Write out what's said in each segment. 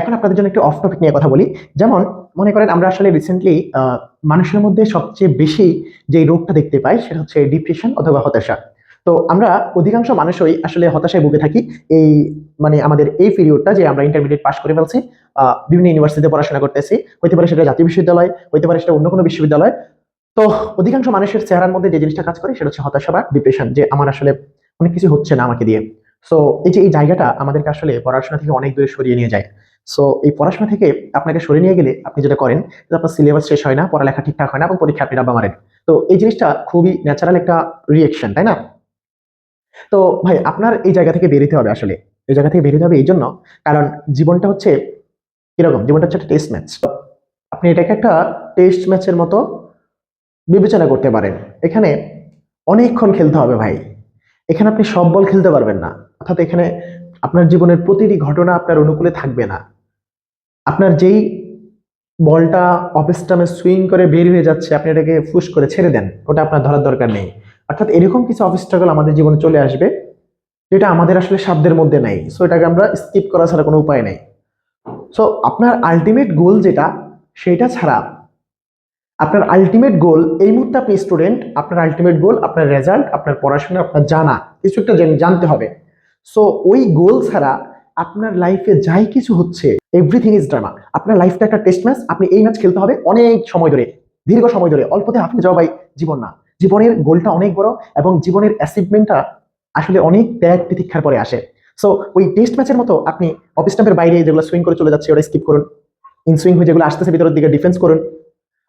এখন আপনাদের জন্য একটু অফ টপিক নিয়ে কথা বলি। যেমন, মনে করেন আমরা আসলে রিসেন্টলি মানুষের মধ্যে সবচেয়ে বেশি যে রোগটা দেখতে পাই, সেটা হচ্ছে ডিপ্রেশন অথবা হতাশা। তো আমরা অধিকাংশ মানুষই আসলে হতাশায় ভুগে থাকি। এই মানে আমাদের এই পিরিয়ডটা যে আমরা ইন্টারমিডিয়েট পাস করে ফেলছি বিভিন্ন ইউনিভার্সিটিতে পড়াশোনা করতেছি, হইতে পারে সেটা জাতীয় বিশ্ববিদ্যালয়, হইতে পারে সেটা অন্য কোনো বিশ্ববিদ্যালয়। তো অধিকাংশ মানুষের চেহারার মধ্যে যে জিনিসটা কাজ করে, সেটা হচ্ছে হতাশা বা ডিপ্রেশন যে আমার আসলে অনেক কিছু হচ্ছে না আমাকে দিয়ে। সো এই যে এই জায়গাটা আমাদেরকে আসলে পড়াশোনা থেকে অনেক দূরে সরিয়ে নিয়ে যায়। সো এই পড়াশোনা থেকে আপনাকে সরিয়ে নিয়ে গেলে আপনি যেটা করেন আপনার সিলেবাস শেষ হয় না, পড়ালেখা ঠিকঠাক হয় না এবং পরীক্ষা আপনি ডাব্বা মারেন। তো এই জিনিসটা খুবই ন্যাচারাল একটা রিয়েকশন তাই না? তো ভাই, আপনার এই জায়গা থেকে বেরোতে হবে আসলে। এই জায়গা থেকে বেরোতে হবে এই জন্য, কারণ জীবনটা হচ্ছে কীরকম? জীবনটা হচ্ছে একটা টেস্ট ম্যাচ আপনি এটাকে একটা টেস্ট ম্যাচের মতো বিবেচনা করতে পারেন। এখানে অনেকক্ষণ খেলতে হবে ভাই। এখানে আপনি সব বল খেলতে পারবেন না। অর্থাৎ এখানে আপনার জীবনের প্রতিটি ঘটনা আপনার অনুকূলে থাকবে না। আপনার যেই বলটা অফ স্টামে সুইং করে বের হয়ে যাচ্ছে, আপনি এটাকে ফুস করে ছেড়ে দেন, ওটা আপনার ধরার দরকার নেই। অর্থাৎ এরকম কিছু অবস্ট্রাগল আমাদের জীবনে চলে আসবে, যেটা আমাদের আসলে সাধ্যের মধ্যে নাই। সো এটাকে আমরা স্কিপ করা ছাড়া কোনো উপায় নেই। সো আপনার আলটিমেট গোল যেটা, সেটা ছাড়া আপনার আলটিমেট গোল এই মুহূর্তে আপনি স্টুডেন্ট আপনার আলটিমেট গোল আপনার রেজাল্ট আপনার পড়াশোনা, আপনার জানা, কিছু একটা জানতে হবে। সো ওই গোল ছাড়া আপনার লাইফে যাই কিছু হচ্ছে এভরিথিং ইজ ড্রামা আপনার লাইফটা একটা টেস্ট ম্যাচ আপনি এই ম্যাচ খেলতে হবে অনেক সময় ধরে, দীর্ঘ সময় ধরে। অল্পতে হাঁপিয়ে যাওয়া ভাই, জীবন না। জীবনের গোলটা অনেক বড় এবং জীবনের অ্যাচিভমেন্টটা আসলে অনেক ত্যাগ প্রতীক্ষার পরে আসে। সো ওই টেস্ট ম্যাচের মতো আপনি অফিস স্টাম্পের বাইরে যেগুলো সুইং করে চলে যাচ্ছে ওটা স্কিপ করুন। ইন সুইং হয়ে যেগুলো আসতেছে, ভিতরের দিকে ডিফেন্স করুন।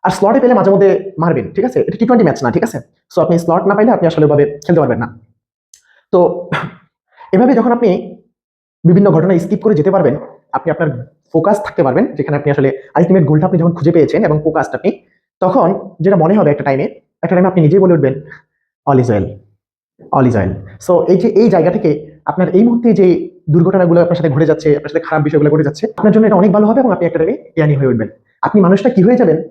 আর স্লটে পেলে মাঝে মধ্যে মারবেন, ঠিক আছে? এটা টি টোয়েন্টি ম্যাচ না, ঠিক আছে? সো আপনি স্লট না পাইলে আপনি আসলে ভাবে খেলতে পারবেন না। তো এভাবে যখন আপনি বিভিন্ন ঘটনা স্কিপ করে যেতে পারবেন, আপনি আপনার ফোকাস থাকতে পারবেন, যেখানে আপনি আসলে আলটিমেট গোলটা আপনি যখন খুঁজে পেয়েছেন এবং ফোকাসটা আপনি, তখন যেটা মনে হবে একটা টাইমে একটা টাইমে আপনি নিজেই বলে উঠবেন all is well all is well so এই যে, এই জায়গা থেকে আপনার এই মুহূর্তে যে দুর্ঘটনাগুলো আপনার সাথে ঘটে যাচ্ছে, আপনার সাথে খারাপ বিষয়গুলো ঘটে যাচ্ছে, আপনার জন্য এটা অনেক ভালো হবে এবং আপনি একটা টাইমে জ্ঞানী হয়ে উঠবেন। আপনি মানুষটা কি হয়ে যাবেন,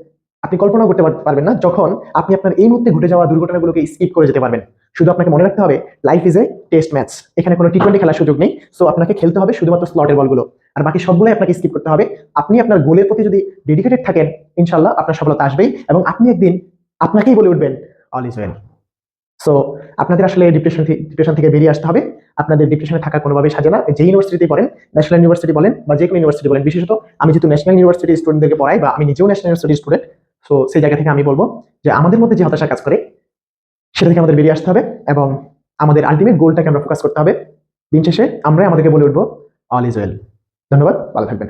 আপনি কল্পনা করতে পার- পারবেন না, যখন আপনি আপনার এই মুহূর্তে ঘটে যাওয়া দুর্ঘটনাগুলোকে স্কিপ করে যেতে পারবেন। শুধু আপনাকে মনে রাখতে হবে life is a test match এখানে কোনো টি টোয়েন্টি খেলার সুযোগ নেই। সো আপনাকে খেলতে হবে শুধুমাত্র স্লটের বলগুলো। আর বাকি সবগুলোই আপনাকে স্কিপ করতে হবে। আপনি আপনার গোলের প্রতি যদি ডেডিকেটেড থাকেন ইনশাল্লাহ আপনার সফলতা আসবেই এবং আপনি একদিন আপনাকেই বলে উঠবেন অল ইজ ওয়েল সো আপনাদের আসলে ডিপ্রেশন ডিপ্রেশন থেকে বেরিয়ে আসতে হবে। আপনাদের ডিপ্রেশনে থাকা কোনোভাবেই সাজে না। যে ইউনিভার্সিটি পড়েন ন্যাশনাল ইউনিভার্সিটি বলেন বা যে কোনো ইউনিভার্সিটি বলেন, বিশেষত আমি যেহেতু ন্যাশনাল ইউনিভার্সিটি স্টুডেন্টদেরকে পড়াই বা আমি নিজেও ন্যাশনাল ইউনিভার্সিটি স্টুডেন্ট সো সেই জায়গা থেকে আমি বলব যে আমাদের মধ্যে যে হতাশা কাজ করে সেটা থেকে আমাদের বেরিয়ে আসতে হবে এবং আমাদের আলটিমেট গোলটাকে আমরা ফোকাস করতে হবে। দিন শেষে আমরাই আমাদেরকে বলে উঠবো অল ইজ ওয়েল ধন্যবাদ, ভালো থাকবেন।